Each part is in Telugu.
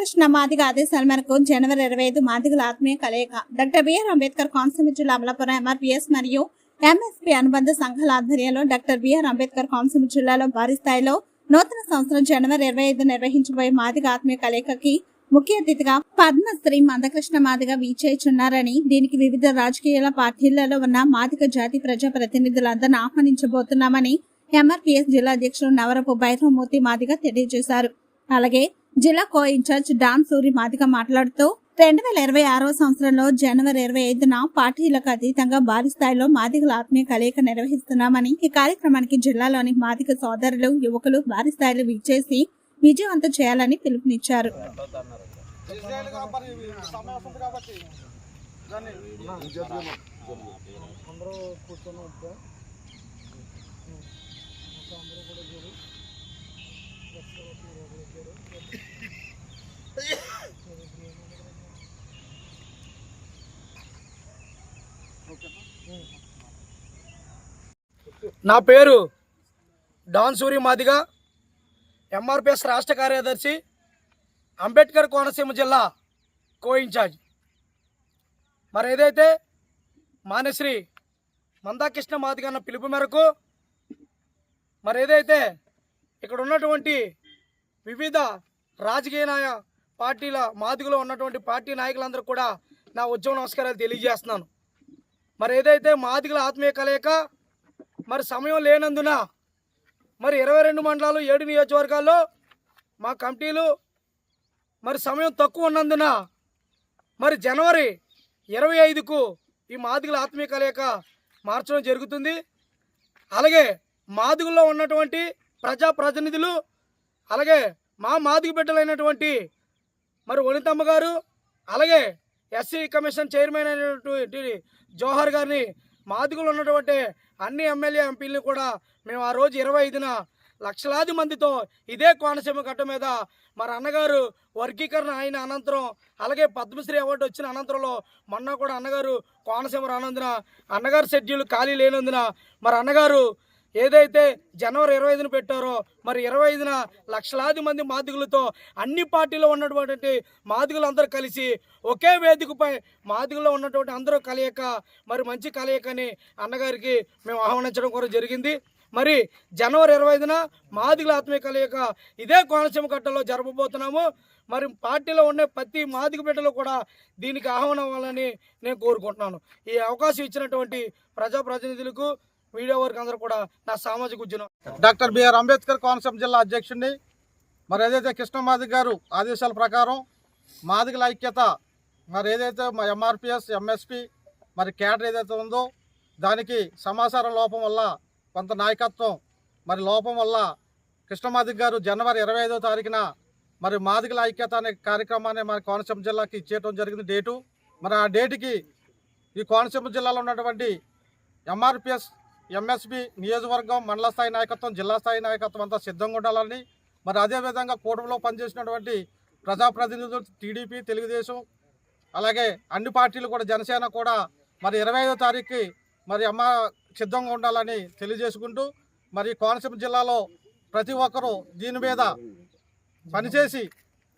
రాధాకృష్ణ మాదిగ ఆదేశాల మేరకు జనవరి ఇరవై ఐదు మాదిగల ఆత్మీయ కలయిక. డాక్టర్ బిఆర్ అంబేద్కర్ కోనసీమ జిల్లా అమలాపురం ఎంఆర్పీఎస్ మరియు ఎంఎస్పీ అనుబంధ సంఘాల ఆధ్వర్యంలో డాక్టర్ బిఆర్ అంబేద్కర్ కోనసీమ జిల్లాలో భారీ స్థాయిలో నూతన సంవత్సరం జనవరి ఇరవై ఐదు నిర్వహించబోయే మాదిగ ఆత్మీయ కలయికకి ముఖ్య అతిథిగా పద్మశ్రీ మందకృష్ణ మాదిగ వీచేచున్నారని దీనికి వివిధ రాజకీయ పార్టీలలో ఉన్న మాదిగ జాతి ప్రజా ప్రతినిధులందరినీ ఆహ్వానించబోతున్నామని ఎంఆర్పీఎస్ జిల్లా అధ్యక్షులు నవరపు భైరవమూర్తి మాదిగ తెలియజేశారు. అలాగే జిల్లా కో ఇన్ఛార్జ్ డాన్ సూరి మాదిక మాట్లాడుతూ రెండు వేల ఇరవై ఆరో సంవత్సరంలో జనవరి ఇరవై ఐదున పార్టీలకు అతీతంగా భారీ స్థాయిలో మాదికల ఆత్మీయ కలయిక నిర్వహిస్తున్నామని ఈ కార్యక్రమానికి జిల్లాలోని మాదిక సోదరులు యువకులు భారీ స్థాయిలో విచ్చేసి విజయవంతం చేయాలని పిలుపునిచ్చారు. అందరూ కూడా నా పేరు డాన్ సూరి మాదిగా ఎంఆర్పిఎస్ రాష్ట్ర కార్యదర్శి అంబేద్కర్ కోనసీమ జిల్లా కో ఇన్ఛార్జ్ మరి ఏదైతే మానేశ్రీ మందాకృష్ణ మాదిగ అన్న పిలుపు మేరకు మరి ఏదైతే ఇక్కడ ఉన్నటువంటి వివిధ రాజకీయ నాయ పార్టీల మాదిగలో ఉన్నటువంటి పార్టీ నాయకులందరూ కూడా నా ఉద్యమ నమస్కారాలు తెలియజేస్తున్నాను. మరి ఏదైతే మాదిగల ఆత్మీయ కలయిక మరి సమయం లేనందున మరి ఇరవై రెండు మండలాలు ఏడు నియోజకవర్గాల్లో మా కమిటీలు మరి సమయం తక్కువ ఉన్నందున మరి జనవరి ఇరవై ఐదుకు ఈ మాదిగుల ఆత్మీయ కలయిక మార్చడం జరుగుతుంది. అలాగే మాదిగుల్లో ఉన్నటువంటి ప్రజా ప్రతినిధులు అలాగే మా మాదిగు బిడ్డలైనటువంటి మరి వనితమ్మ గారు అలాగే ఎస్సీ కమిషన్ చైర్మన్ అయినటువంటి జోహర్ గారిని మాదిగులు ఉన్నటువంటి అన్ని ఎమ్మెల్యే ఎంపీలను కూడా మేము ఆ రోజు ఇరవై ఐదున లక్షలాది మందితో ఇదే కోనసీమ గడ్డ మీద మరి అన్నగారు వర్గీకరణ అయిన అనంతరం అలాగే పద్మశ్రీ అవార్డు వచ్చిన అనంతరంలో మొన్న కూడా అన్నగారు కోనసీమ రానందున అన్నగారు షెడ్యూల్ ఖాళీ లేనందున మరి అన్నగారు ఏదైతే జనవరి ఇరవై ఐదున పెట్టారో మరి ఇరవై ఐదున లక్షలాది మంది మాదిగులతో అన్ని పార్టీలో ఉన్నటువంటి మాదిగులందరూ కలిసి ఒకే వేదికపై మాదిగులో ఉన్నటువంటి అందరూ కలయిక మరి మంచి కలయికని అన్నగారికి మేము ఆహ్వానించడం కూడా జరిగింది. మరి జనవరి ఇరవై ఐదున మాదిగుల ఆత్మీయ కలయిక ఇదే కోనసీమ కట్టలో జరపబోతున్నాము. మరి పార్టీలో ఉండే ప్రతి మాదిగ బిడ్డలు కూడా దీనికి ఆహ్వానం అవ్వాలని నేను కోరుకుంటున్నాను. ఈ అవకాశం ఇచ్చినటువంటి ప్రజాప్రతినిధులకు మీడియా వారికి అందరూ కూడా నా సామాజిక ఉద్యమం. డాక్టర్ బిఆర్ అంబేద్కర్ కోనసీమ జిల్లా అధ్యక్షుడిని. మరి ఏదైతే కృష్ణమాదిగ గారు ఆదేశాల ప్రకారం మాదిగల ఐక్యత మరి ఏదైతే మా ఎంఆర్పిఎస్ ఎంఎస్పి మరి క్యాడర్ ఏదైతే ఉందో దానికి సమాచారం లోపం వల్ల కొంత నాయకత్వం మరి లోపం వల్ల కృష్ణమాదిగ గారు జనవరి ఇరవై ఐదో తారీఖున మరి మాదిగల ఐక్యత అనే కార్యక్రమాన్ని మరి కోనసీమ జిల్లాకి ఇచ్చేయటం జరిగింది డేటు. మరి ఆ డేటుకి ఈ కోనసీమ జిల్లాలో ఉన్నటువంటి ఎంఆర్పిఎస్ ఎంఎస్బి నియోజకవర్గం మండల స్థాయి నాయకత్వం జిల్లా స్థాయి నాయకత్వం అంతా సిద్ధంగా ఉండాలని మరి అదేవిధంగా కూటమిలో పనిచేసినటువంటి ప్రజాప్రతినిధులు టీడీపీ తెలుగుదేశం అలాగే అన్ని పార్టీలు కూడా జనసేన కూడా మరి ఇరవై ఐదో తారీఖుకి మరి అమ్మ సిద్ధంగా ఉండాలని తెలియజేసుకుంటూ మరి కోనసీమ జిల్లాలో ప్రతి ఒక్కరూ దీని మీద పనిచేసి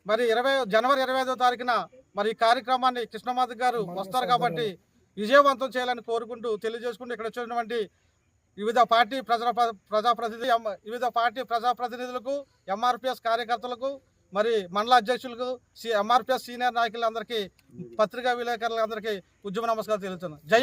మరి ఇరవై జనవరి ఇరవై ఐదో తారీఖున మరి ఈ కార్యక్రమాన్ని కృష్ణమాధ గారు వస్తారు కాబట్టి విజయవంతం చేయాలని కోరుకుంటూ తెలియజేసుకుంటూ ఇక్కడ వచ్చినటువంటి వివిధ పార్టీ ప్రజల ప్రజాప్రతినిధి ఎం- వివిధ పార్టీ ప్రజాప్రతినిధులకు ఎంఆర్పిఎస్ కార్యకర్తలకు మరి మండల అధ్యక్షులకు సి ఎంఆర్పిఎస్ సీనియర్ నాయకులందరికీ పత్రికా విలేకరులందరికీ ఉద్యమ నమస్కారం తెలుస్తున్నాను జై